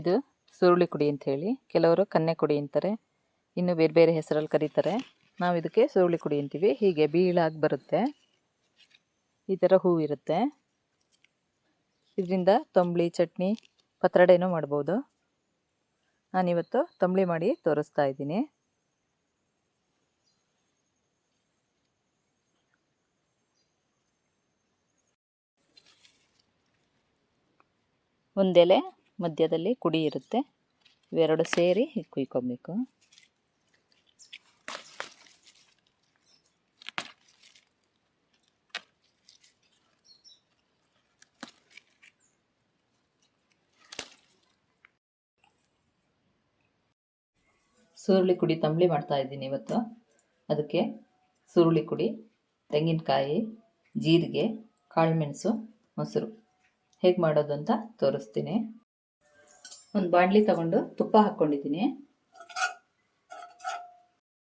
ಇದು ಸುರುಳಿ ಕುಡಿ ಅಂತ ಹೇಳಿ. ಕೆಲವರು ಕನ್ನೆ ಕುಡಿ ಅಂತಾರೆ. ಇನ್ನು ಬೇರೆ ಬೇರೆ ಹೆಸರಲ್ಲಿ ಕರೀತಾರೆ. ನಾವು ಇದಕ್ಕೆ ಸುರುಳಿ ಕುಡಿ ಅಂತೀವಿ. ಹೀಗೆ ಬೀಳಾಗಿ ಬರುತ್ತೆ. ಈ ಥರ ಹೂವು ಇರುತ್ತೆ. ಇದರಿಂದ ತಂಬಳಿ, ಚಟ್ನಿ, ಪತ್ರಡೆನೂ ಮಾಡ್ಬೋದು. ನಾನಿವತ್ತು ತಂಬಳಿ ಮಾಡಿ ತೋರಿಸ್ತಾ ಇದ್ದೀನಿ. ಒಂದೆಲೆ ಮಧ್ಯದಲ್ಲಿ ಕುಡಿ ಇರುತ್ತೆ. ಇವೆರಡು ಸೇರಿ ಕುಯ್ಕೊಬೇಕು. ಸುರುಳಿ ಕುಡಿ ತಂಬಳಿ ಮಾಡ್ತಾ ಇದ್ದೀನಿ ಇವತ್ತು. ಅದಕ್ಕೆ ಸುರುಳಿ ಕುಡಿ, ತೆಂಗಿನಕಾಯಿ, ಜೀರಿಗೆ ಕಾಳುಮೆಣಸು ಮೊಸರು. ಹೇಗೆ ಮಾಡೋದು ಅಂತ ತೋರಿಸ್ತೀನಿ. ಒಂದು ಬಾಂಡ್ಲಿ ತಗೊಂಡು ತುಪ್ಪ ಹಾಕ್ಕೊಂಡಿದ್ದೀನಿ.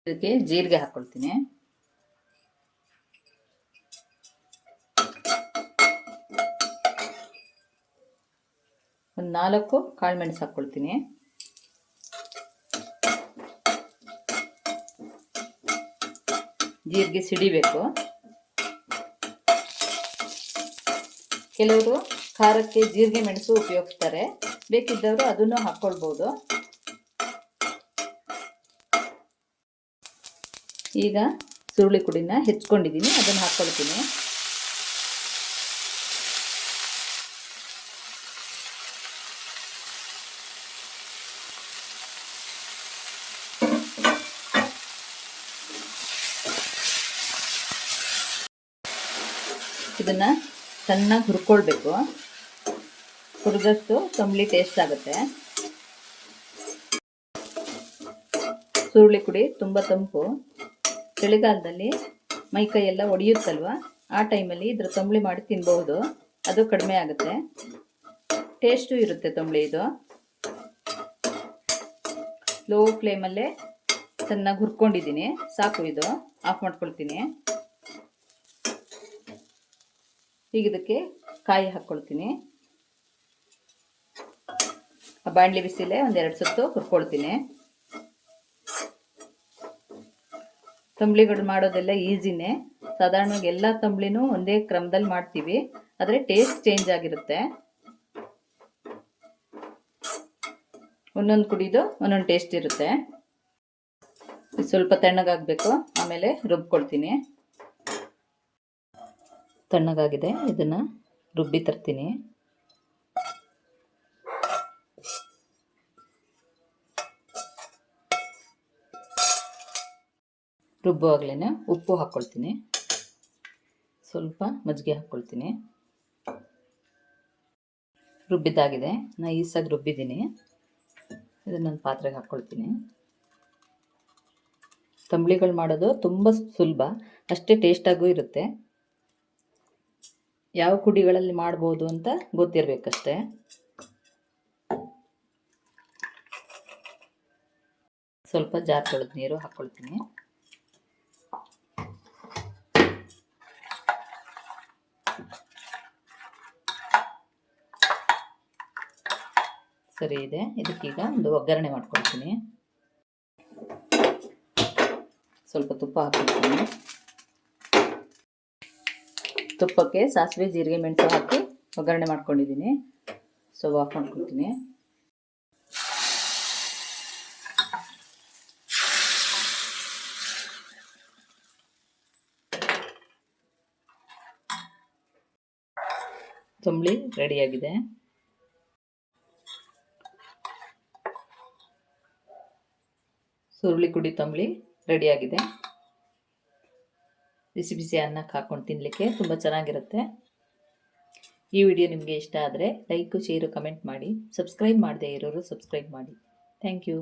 ಇದಕ್ಕೆ ಜೀರಿಗೆ ಹಾಕ್ಕೊಳ್ತೀನಿ. ಒಂದು ನಾಲ್ಕು ಕಾಳುಮೆಣಸು ಹಾಕ್ಕೊಳ್ತೀನಿ. ಜೀರಿಗೆ ಸಿಡಿಬೇಕು. ಕೆಲವರು ಖಾರಕ್ಕೆ ಜೀರಿಗೆ ಮೆಣಸು ಉಪಯೋಗಿಸ್ತಾರೆ. ಬೇಕಿದ್ದವರು ಅದನ್ನು ಹಾಕ್ಕೊಳ್ಬೋದು. ಈಗ ಸುರುಳಿ ಕುಡಿನ ಹೆಚ್ಕೊಂಡಿದ್ದೀನಿ ಅದನ್ನು ಹಾಕ್ಕೊಳ್ತೀನಿ. ಇದನ್ನು ಚೆನ್ನಾಗಿ ಹುರ್ಕೊಳ್ಬೇಕು. ಹುರಿದಷ್ಟು ತಂಬಳಿ ಟೇಸ್ಟ್ ಆಗುತ್ತೆ. ಸುರುಳಿ ಕುಡಿ ತುಂಬ ತಂಪು. ಚಳಿಗಾಲದಲ್ಲಿ ಮೈಕೈ ಎಲ್ಲ ಒಡೆಯುತ್ತಲ್ವ? ಆ ಟೈಮಲ್ಲಿ ಇದ್ರ ತಂಬಳಿ ಮಾಡಿ ತಿನ್ಬಹುದು. ಅದು ಕಡಿಮೆ ಆಗುತ್ತೆ. ಟೇಸ್ಟು ಇರುತ್ತೆ ತಂಬಳಿ ಇದು. ಲೋ ಫ್ಲೇಮಲ್ಲೇ ಚೆನ್ನಾಗಿ ಹುರ್ಕೊಂಡಿದ್ದೀನಿ. ಸಾಕು ಇದು. ಆಫ್ ಮಾಡ್ಕೊಳ್ತೀನಿ. ಈಗ ಇದಕ್ಕೆ ಕಾಯಿ ಹಾಕ್ಕೊಳ್ತೀನಿ ಬಾಣಲಿ ಬಿಸಿಲೇ ಒಂದೆರಡು ಸುತ್ತು ಹುರ್ಕೊಳ್ತೀನಿ. ತಂಬ್ಳಿಗಳು ಮಾಡೋದೆಲ್ಲ ಈಸಿನೇ. ಸಾಧಾರಣವಾಗಿ ಎಲ್ಲ ತಂಬ್ಳಿನೂ ಒಂದೇ ಕ್ರಮದಲ್ಲಿ ಮಾಡ್ತೀವಿ. ಆದರೆ ಟೇಸ್ಟ್ ಚೇಂಜ್ ಆಗಿರುತ್ತೆ. ಒಂದೊಂದು ಕುಡಿದು ಒಂದೊಂದು ಟೇಸ್ಟ್ ಇರುತ್ತೆ. ಸ್ವಲ್ಪ ತಣ್ಣಗಾಗಬೇಕು. ಆಮೇಲೆ ರುಬ್ಕೊಳ್ತೀನಿ. ತಣ್ಣಗಾಗಿದೆ. ಇದನ್ನು ರುಬ್ಬಿ ತರ್ತೀನಿ. ರುಬ್ಬುವಾಗಲೇ ಉಪ್ಪು ಹಾಕ್ಕೊಳ್ತೀನಿ. ಸ್ವಲ್ಪ ಮಜ್ಜಿಗೆ ಹಾಕ್ಕೊಳ್ತೀನಿ. ರುಬ್ಬಿದ್ದಾಗಿದೆ. ನೈಸಾಗಿ ರುಬ್ಬಿದ್ದೀನಿ. ಇದನ್ನೊಂದು ಪಾತ್ರೆಗೆ ಹಾಕ್ಕೊಳ್ತೀನಿ. ತಂಬಳಿಗಳು ಮಾಡೋದು ತುಂಬ ಸುಲಭ. ಅಷ್ಟೇ ಟೇಸ್ಟಾಗೂ ಇರುತ್ತೆ. ಯಾವ ಕುಡಿಗಳಲ್ಲಿ ಮಾಡ್ಬೋದು ಅಂತ ಗೊತ್ತಿರಬೇಕಷ್ಟೇ. ಸ್ವಲ್ಪ ಜಾರ್ ತೊಳೆದು ನೀರು ಹಾಕ್ಕೊಳ್ತೀನಿ. ಸರಿ ಇದೆ. ಇದಕ್ಕೀಗ ಒಂದು ಒಗ್ಗರಣೆ ಮಾಡ್ಕೊಳ್ತೀನಿ. ಸ್ವಲ್ಪ ತುಪ್ಪ ಹಾಕ್ಕೊಳ್ತೀನಿ. ತುಪ್ಪಕ್ಕೆ ಸಾಸಿವೆ, ಜೀರಿಗೆ, ಮೆಣಸು ಹಾಕಿ ಒಗ್ಗರಣೆ ಮಾಡ್ಕೊಂಡಿದ್ದೀನಿ. ಸ್ಟವ್ ಆಫ್ ಮಾಡ್ಕೊಳ್ತೀನಿ. ತಂಬಳಿ ರೆಡಿಯಾಗಿದೆ ಸುರುಳಿ ಕುಡಿ ತಂಬಳಿ ರೆಡಿಯಾಗಿದೆ ಬಿಸಿ ಬಿಸಿ ಅನ್ನಕ್ಕೆ ಹಾಕ್ಕೊಂಡು ತಿನ್ನಲಿಕ್ಕೆ ತುಂಬ ಚೆನ್ನಾಗಿರುತ್ತೆ. ಈ ವಿಡಿಯೋ ನಿಮಗೆ ಇಷ್ಟ ಆದರೆ ಲೈಕು ಶೇರು ಕಮೆಂಟ್ ಮಾಡಿ. ಸಬ್ಸ್ಕ್ರೈಬ್ ಮಾಡದೇ ಇರೋರು ಸಬ್ಸ್ಕ್ರೈಬ್ ಮಾಡಿ. Thank you